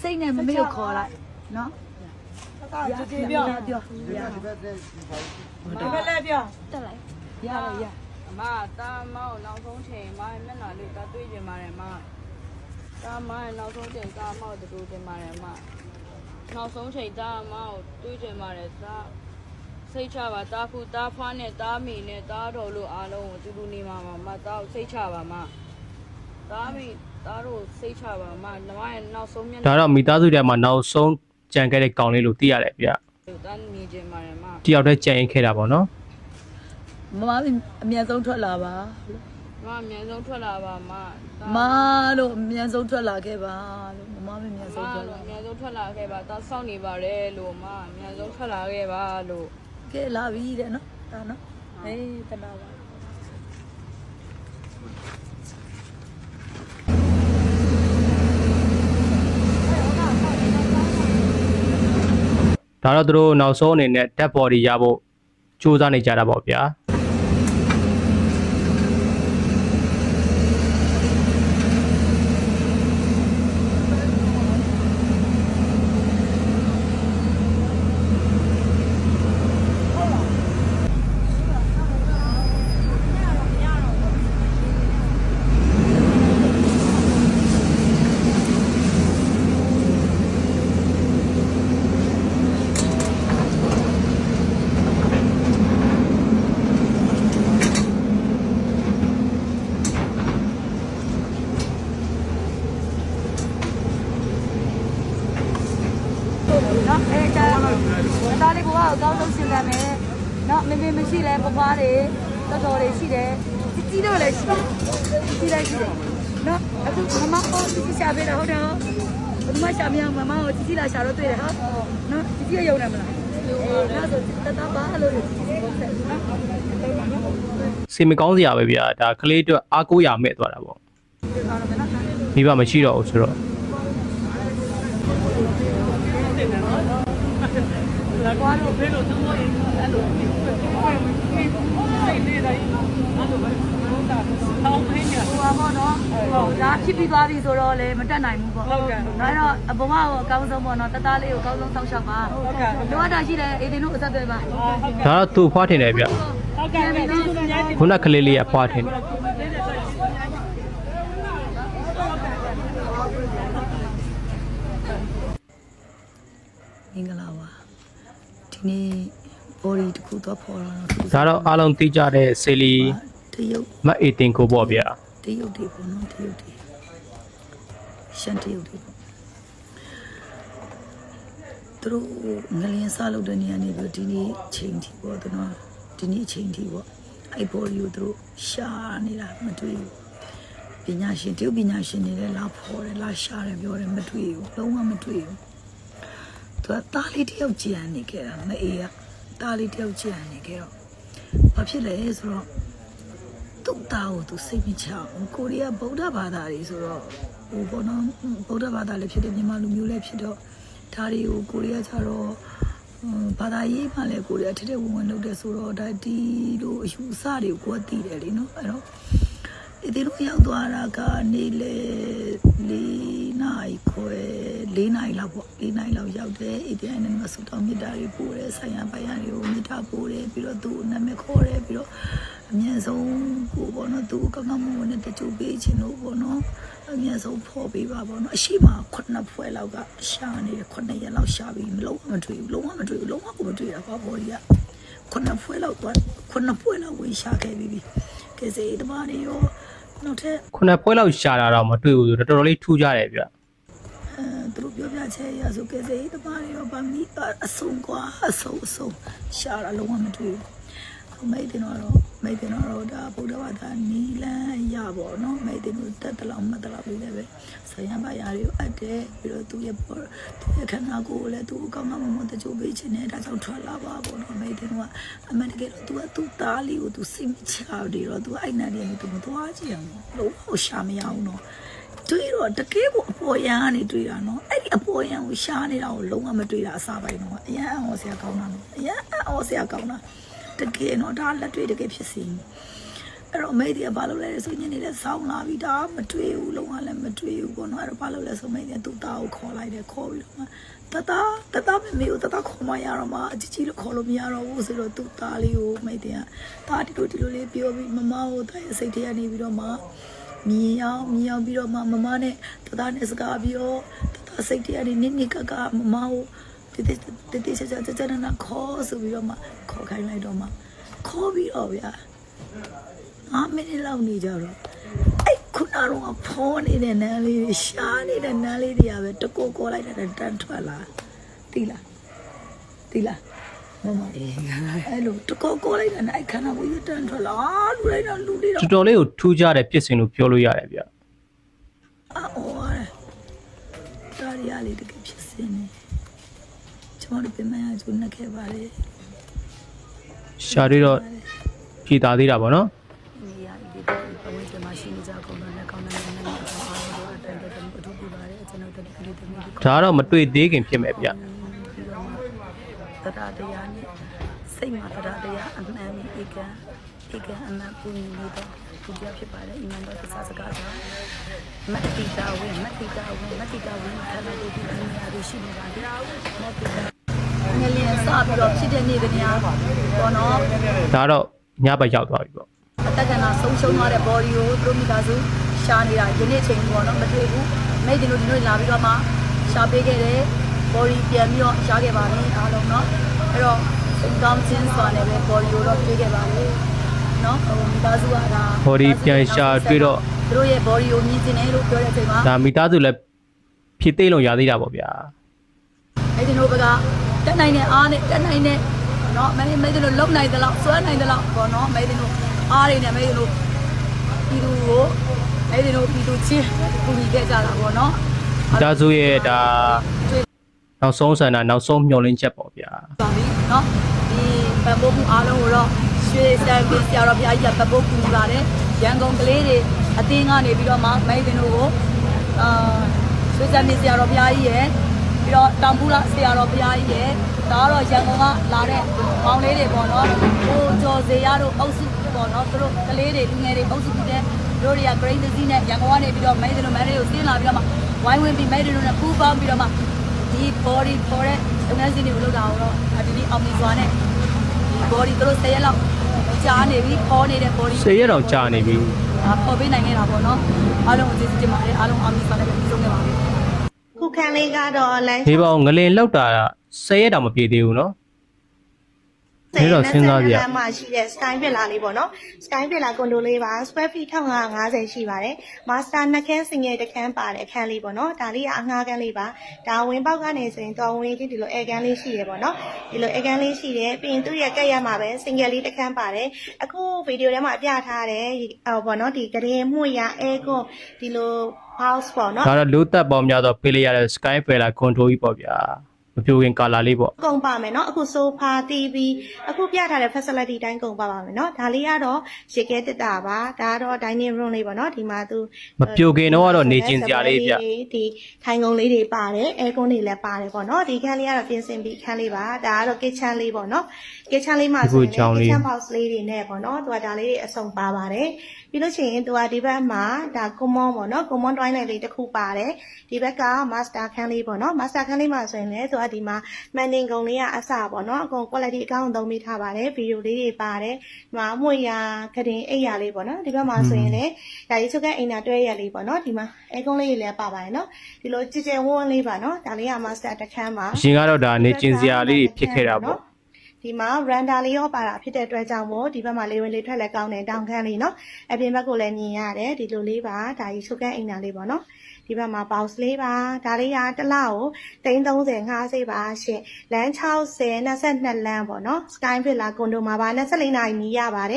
စိတ်နဲ့မမေကိုခေါ်လိုက်နော်ကကြည်ပြောပြောရဒီဘက်လည်းပြောတက်လိုက်ရရရအမတာမောက်နောက်ဆုံးချိန်မမျက်နှာလေးကတွေးကြပါတယ်မတာမနောက်ဆုံးချိန်တာမောက်တူတင်ပါတယ်မနောက်ဆုံးချိန်တာမောက်တွေးကြပါတယ်တာစိတ်ချပါတာဖူတာဖွားနဲ့တာမီနဲ့တာတော်လို့အားလုံးကိုတူတူနေမှာပါမတာစိတ်ချပါမတာမီ တာတို့စိတ်ချပါမနမရဲ့နောက်ဆုံးမျက်နှာဒါတော့မိသားစုထဲမှာနောက်ဆုံးကြံခဲ့တဲ့ကောင်လေးလို့သိရတယ်ဗျတာမြင်ကြပါတယ်မတယောက်တည်းကြံရင်ခဲ့တာပေါ့နော်မမအမြတ်ဆုံးထွက်လာပါမအမြန်ဆုံးထွက်လာပါမမလို့အမြတ်ဆုံးထွက်လာခဲ့ပါလို့မမမအမြတ်မဆုံးထွက်လို့လာအမြန်ဆုံးထွက်လာခဲ့ပါတာစောင့်နေပါတယ်လို့မအမြန်ဆုံးထွက်လာခဲ့ပါလို့ကဲလာပြီတဲ့နော်ဒါနော်ဟေးတနာပါ ဒါတော့သူတို့နောက်ဆုံးအနေနဲ့ dead body ရဖို့စူးစမ်းနေကြတာပေါ့ဗျာ နော်အဲဒါဒါလေးကအကောင်းဆုံးရှင်းတယ်မယ်နော်မင်းမင်းမရှိလဲပပွားတွေတော်တော်လေးရှိတယ်ကြီးကြီးတော့လည်းရှိတယ်ကြီးလည်းရှိတယ်နော်အခုမမအော်ကြီးရှာပေးတာဟုတ်တယ်ဘယ်မှာရှာမရမမကိုကြီးကြီးလာရှာတော့တွေ့တယ်ဟာနော်ကြီးကြီးရုံနေမလားနော်ဆိုတတပါလို့ဟုတ်တယ်နော်စင်မကောင်းစရာပဲဗျာဒါကလေးအတွက်အားကိုးရမဲ့သွားတာပေါ့မိဘမရှိတော့ဘူးဆိုတော့ လာကွာလို့ဖေးလို့သုံးလို့အဲ့လိုစိတ်လေးတိုင်းအဲ့လိုပဲဟုတ်တာတောင်းမင်းညာဟိုပါပေါ့နော်ဟုတ်ဒါဖြစ်ပြီးသွားပြီဆိုတော့လည်းမတက်နိုင်ဘူးပေါ့ဟုတ်ကဲ့ဒါတော့အပေါ်မှာအကောင်းဆုံးပေါ့နော်တသားလေးကိုအကောင်းဆုံးစောင့်ရှောက်ပါဟုတ်ကဲ့လိုအပ်တာရှိတယ်အေးတင်တို့အဆက်သွယ်ပါဟုတ်ကဲ့ဒါတော့သူ့ဖွားထင်တယ်ဗျဟုတ်ကဲ့ကျေးဇူးတင်ပါတယ်ခုနကလေးလေးကဖွားထင်တယ်မင်္ဂလာပါ ဒီနေ့ body တစ်ခုတော့ပေါ်လာတော့ဒါတော့အားလုံးသိကြတဲ့ဆေလီတရုတ်မတ်အေတင်ကိုပေါ့ဗျာတရုတ်တွေပေါ့နော်တရုတ်တွေရှန်တရုတ်တွေပေါ့သူတို့ငလျင်စားလုပ်တဲ့နေရာနေပြီးဒီနေ့ချိန်ထိပေါ့သူတို့ဒီနေ့ချိန်ထိပေါ့အဲ့ body ကိုသူတို့ရှာနေတာမတွေ့ဘူးပညာရှင်တရုတ်ပညာရှင်တွေလည်းလာဖော်တယ်လာရှာတယ်ပြောတယ်မတွေ့ဘူးလုံးဝမတွေ့ဘူး သူကတားလေးတယောက်ကြံနေခဲ့တာမအေးကတားလေးတယောက်ကြံနေခဲ့တော့ဘာဖြစ်လဲဆိုတော့သူ့သားကိုသူစိတ်မချဘူးကိုရီးယားဗုဒ္ဓဘာသာတွေဆိုတော့ဟိုဘောနော်ဗုဒ္ဓဘာသာလည်းဖြစ်တယ်မြန်မာလူမျိုးလည်းဖြစ်တော့ဒါတွေကိုကိုရီးယားကျတော့ဟွန်းဘာသာရေးမှလည်းကိုရီးယားထက်ထက်ဝင်ဝင်လုပ်တယ်ဆိုတော့ဒါဒီလိုအယူအဆတွေကိုကိုယ်ကသိတယ်လေနော်အဲ့တော့ဒီလိုရောက်သွားတာကနေလေလေး နိုင်ခွဲလေးနိုင်လောက်ပေါ့လေးနိုင်လောက်ရောက်တယ်အေဒီအိုင်နဲ့မဆူတောင်းမြစ်တာတွေပို့တယ်ဆိုင်ရပိုင်ရတွေကိုမြစ်တာပို့တယ်ပြီးတော့သူ့နာမည်ခေါ်တယ်ပြီးတော့အမြင့်ဆုံးကိုပေါ့နော်သူကောင်းကောင်းမွန်မွန်နဲ့တချို့ပေးချင်လို့ပေါ့နော်အမြင့်ဆုံးဖော်ပေးပါပေါ့နော်အရှိမခုနှစ်ဖွဲလောက်ကရှာနေတယ်ခုနှစ်ရက်လောက်ရှာပြီးမလုံးဝမတွေ့ဘူးလုံးဝမတွေ့ဘူးလုံးဝကိုမတွေ့တာပါဘော်ကြီးကခုနှစ်ဖွဲလောက်တော့ခုနှစ်ဖွဲလောက်ဝင်ရှာခဲ့ပြီးပြီကဲစေတမတွေရော နောက်ထပ်ခုနပွဲလောက်ရှာတာတော့မတွေ့ဘူးဆိုတော့တော်တော်လေးထူးကြတယ်ဗျအဲသူတို့ပြောပြချက်ရဆိုကဲစေတမတွေရောဗာမီအဆုံးကွာအဆုံးအဆုံးရှာတာလုံးဝမတွေ့ဘူးမိတ်တင်တော့ မိတ်တင်တော့ဒါဗုဒ္ဓဘာသာနီလန်းရပါတော့မိတ်တင်တို့တက်တလောက်မတ်တလောက်လေးလည်းပဲဆရာမယာတွေကိုအပ်တယ်ပြီးတော့သူရဲ့ပေါ်သူရဲ့ခန္ဓာကိုယ်လည်းသူအကောင်းကောင်းမွန်မွန်တချို့ပေးခြင်းနဲ့ဒါကြောင့်ထွက်လာပါပေါ့နော်မိတ်တင်ကအမှန်တကယ်တော့သူကသူ့သားလေးကိုသူစိတ်မချတယ်တော့သူအဲ့နိုင်တယ်သူမသွားကြည့်အောင်လို့ဟိုရှာမရအောင်နော်တွေ့တော့တကယ်ကိုအပေါ်ရန်ကနေတွေ့တာနော်အဲ့ဒီအပေါ်ရန်ကိုရှာနေတာကိုလုံးဝမတွေ့တာအစားပိုင်းတော့အရန်အော်ဆရာကောင်းတာနော်အရန်အော်ဆရာကောင်းတာ တကယ်တော့ဒါလက်တွေ့တကယ်ဖြစ်စီအဲ့တော့အမေဒီကဘာလုပ်လဲဆိုညနေလဲစောင်းလာပြီးဒါမတွေ့ဘူးလုံးဝလည်းမတွေ့ဘူးပေါ့နော်အဲ့တော့ဘာလုပ်လဲဆိုမေဒီကသူ့သားကိုခေါ်လိုက်တယ်ခေါ်ပြီးတော့မှတတတတမမေကိုတတခေါ်မရတော့မှအကြီးကြီးလို့ခေါ်လို့မရတော့ဘူးဆိုတော့သူ့သားလေးကိုမေဒီကတာဒီလိုဒီလိုလေးပြောပြီးမမကိုတာရဲ့စိတ်ထဲကနေပြီးတော့မှမြင်အောင်မြင်အောင်ပြီးတော့မှမမနဲ့တတနဲ့စကားပြီးတော့တတစိတ်ထဲကနေနစ်နစ်ကကမမကို တတိတတိချာချာချာနာခေါ်ဆိုပြီးတော့မှခေါ်ခိုင်းလိုက်တော့မှခေါ်ပြီးတော့ဗျာငါမိနစ်လောက်နေကြတော့အဲ့ခုနကတော့ဖောနေတဲ့နန်းလေးတွေရှားနေတဲ့နန်းလေးတွေကပဲတကောကောလိုက်တဲ့တန်းထွက်လာတီလားတီလားမမအဲ့လိုတကောကောလိုက်တဲ့အဲ့ခဏကိုရတန်းထွက်လာလူလိုက်တော့လူတွေတော့တော်တော်လေးကိုထူးခြားတဲ့ပြစ်စင်လို့ပြောလို့ရတယ်ဗျအော်တာရီယာလေးတကယ်ဖြစ်စင်းနေ ကျွန်တော်တို့ပြင်မရကျုံနေခဲ့ပါလေရှာတွေတော့ဖြည်သားသေးတာပေါ့နော်ဒီရဒီတော့ဘဝကျမရှိနေကြကုန်တော့လည်းကောင်းတယ်လည်းလည်းအားလုံးအတိုင်းတိုင်းအထူးပြပါတယ်ကျွန်တော်တို့ကလေးတွေမျိုးဒါကတော့မတွေ့သေးခင်ဖြစ်မယ်ဗျတရားတရားနဲ့စိတ်မှာတရားတရားအမှန်နဲ့ဧကံဧကံအမှန်ပူနေတော့ဒီပြဖြစ်ပါတယ်အမှန်တော့သစ္စာစကားကမတ္တိကဝေမတ္တိကဝေမတ္တိကဝေခန္ဓာကိုယ်ဒီနေရာတွေရှိနေပါတယ်မတ္တိက ငလျင်စပြီးတော့ဖြစ်တဲ့နေ့ကနေပေါ့နော်ဒါတော့ညဘက်ရောက်သွားပြီပေါ့အတက်ကနာဆုံးရှုံးသွားတဲ့ body ကိုသူတို့မိသားစုရှာနေတာယနေ့ချိန်ပေါ့နော်မတွေ့ဘူးမိတ်ဒီလိုဒီလိုလာပြီးတော့မှရှာပေးခဲ့တယ် body ပြန်ပြီးတော့ရှာခဲ့ပါမယ်အားလုံးနော်အဲ့တော့ income since ဆိုတဲ့ပဲ body ကိုတော့ပြေးခဲ့ပါမယ်နော်ဟိုမိသားစုကဒါ body ပြန်ရှာတွေ့တော့သူတို့ရဲ့ body ကိုမြင်ကျင်တယ်လို့ပြောတဲ့အချိန်မှာဒါမိသားစုလည်းဖြစ်သိလို့ရသေးတာပေါ့ဗျာအဲ့ဒီတို့က တက်နိုင်တဲ့အားနဲ့တက်နိုင်တဲ့နော်မဲမဲတို့လုံနိုင်တဲ့လောက်ဆွဲနိုင်တဲ့လောက်ပေါ့နော်မဲတို့အားတွေနဲ့မဲတို့ပြည်သူကိုမဲတို့ပြည်သူချင်းပူညီခဲ့ကြတာပေါ့နော်ဒါဆိုရဲ့ဒါနောက်ဆုံးဆန္ဒနောက်ဆုံးမျှော်လင့်ချက်ပေါ့ဗျာပါပြီနော်ဒီပံပိုးမှုအားလုံးကိုတော့ရွှေစံပင်ဆရာတော်ဘုရားကြီးကပံပိုးကူညီပါတယ်ရန်ကုန်ကလေးတွေအတင်းကနေပြီးတော့မှမဲတို့ကိုအာရွှေစံပင်ဆရာတော်ဘုရားကြီးရဲ့ ပြီးတော့တောင်ပူလာဆရာတော်ဘုရားကြီးရဲ့ဒါကတော့ရန်ကုန်ကလာတဲ့မောင်လေးတွေပေါ့နော်ဟိုကျော်စေရတို့အုပ်စုပေါ့နော်သူတို့ကလေးတွေလူငယ်တွေအုပ်စုဖြစ်တဲ့တို့တွေက grade စီနဲ့ရန်ကုန်ကနေပြီးတော့မိတ်တင်တို့မန်လေးကိုဆင်းလာပြီးတော့မှဝိုင်းဝန်းပြီးမိတ်တင်တို့နဲ့ပူးပေါင်းပြီးတော့မှဒီ body ပေါ်တဲ့လုပ်ငန်းစဉ်တွေကိုလုပ်တာတော့ဒီနေ့အောင်မြင်စွာနဲ့ဒီ body သူတို့၁၀ရက်လောက်ကြားနေပြီပေါ်နေတဲ့ body စေရတော့ကြာနေပြီဒါပေါ်ပေးနိုင်ခဲ့တာပေါ့နော်အားလုံးကိုကျေးဇူးတင်ပါတယ်အားလုံးအောင်မြင်စွာနဲ့ပြီးဆုံးခဲ့ပါပြီ ခုခံလေးကတော့လမ်းဒီပေါင်းငလင်လောက်တာဆယ်ရက်တောင်မပြေသေးဘူးနော်ဒါတော့စဉ်းစားကြည့်ရလမ်းမှာရှိတဲ့ sky villa လေးပေါ့နော် sky villa ကွန်ဒိုလေးပါ square feet 1550ရှိပါတယ် master နှစ်ခန်း single တစ်ခန်းပါတယ်အခန်းလေးပေါ့နော်ဒါလေးကအငှားခန်းလေးပါဒါဝင်ပေါက်ကနေဆိုရင်တော်ဝင်ချင်းဒီလို air ခန်းလေးရှိရပေါ့နော်ဒီလို air ခန်းလေးရှိတယ်ပြီးရင်သူ့ရဲ့ကက်ရမှာပဲ single လေးတစ်ခန်းပါတယ်အခုဗီဒီယိုထဲမှာပြထားတယ်ဟောပေါ့နော်ဒီကရင်မှုရ air con ဒီလို house ပေါ့နော် ဒါတော့လူသက်ပေါင်းများတော့ပေးလိုက်ရတဲ့ sky fella control ကြီးပေါ့ဗျာမပြိုခင်ကာလာလေးပေါ့ ကုန်ပါမယ်เนาะအခု sofa TV အခုပြထားတဲ့ facility တိုင်းကုန်ပါပါမယ်เนาะဒါလေးကတော့ရေခဲတက်တာပါဒါကတော့ dining room လေးပေါ့เนาะဒီမှာသူ မပြိုခင်တော့ကတော့နေကျင်စရာလေးဗျ ဒီထိုင်ကုန်လေးတွေပါတယ် air con တွေလည်းပါတယ်ပေါ့เนาะဒီခန်းလေးကတော့ပြင်ဆင်ပြီးခန်းလေးပါဒါကတော့ kitchen လေးပေါ့เนาะ kitchen လေးမှာဆိုရင် kitchen box လေးတွေနဲ့ပေါ့เนาะသူကဒါလေးတွေအစုံပါပါတယ် ပြီးလို့ရှိရင်သူကဒီဘက်မှာဒါ common ပေါ့နော် common twine လေးတစ်ခုပါတယ်ဒီဘက်က master ခန်းလေးပေါ့နော် master ခန်းလေးမှာဆိုရင်လည်းသူကဒီမှာ manning ကုံလေးကအစပေါ့နော်အကုန် quality အကောင်းသုံးပေးထားပါတယ် video လေးတွေပါတယ်ဒီမှာအမွေရာကတင်အိရာလေးပေါ့နော်ဒီဘက်မှာဆိုရင်လည်းဒါရေးချုပ်ကအိမ်နာတွဲရလေးပေါ့နော်ဒီမှာအဲကုန်းလေးတွေလည်းပါပါတယ်နော်ဒီလိုကြည်ကြဲဝန်းဝန်းလေးပါနော်ဒါလေးက master တစ်ခန်းပါအရှင်ကတော့ဒါနေကျင်စရာလေးဖြစ်ခဲ့တာပေါ့ ဒီမှာ render လေးရောပါတာဖြစ်တဲ့အတွက်ကြောင့်မို့ဒီဘက်မှာလေဝင်လေထွက်လည်းကောင်းတယ်တောင်ခန်းလေးနော်အပြင်ဘက်ကိုလည်းမြင်ရတယ်ဒီလိုလေးပါဒါကြီးချုပ်ကဲအိမ်နာလေးပေါ့နော်ဒီဘက်မှာ bounce လေးပါဒါလေးကတစ်လကို330 50ပါရှင့်လမ်း60 22လမ်းပေါ့နော် sky villa condo မှာပါ24နာရီနီးရပါတယ်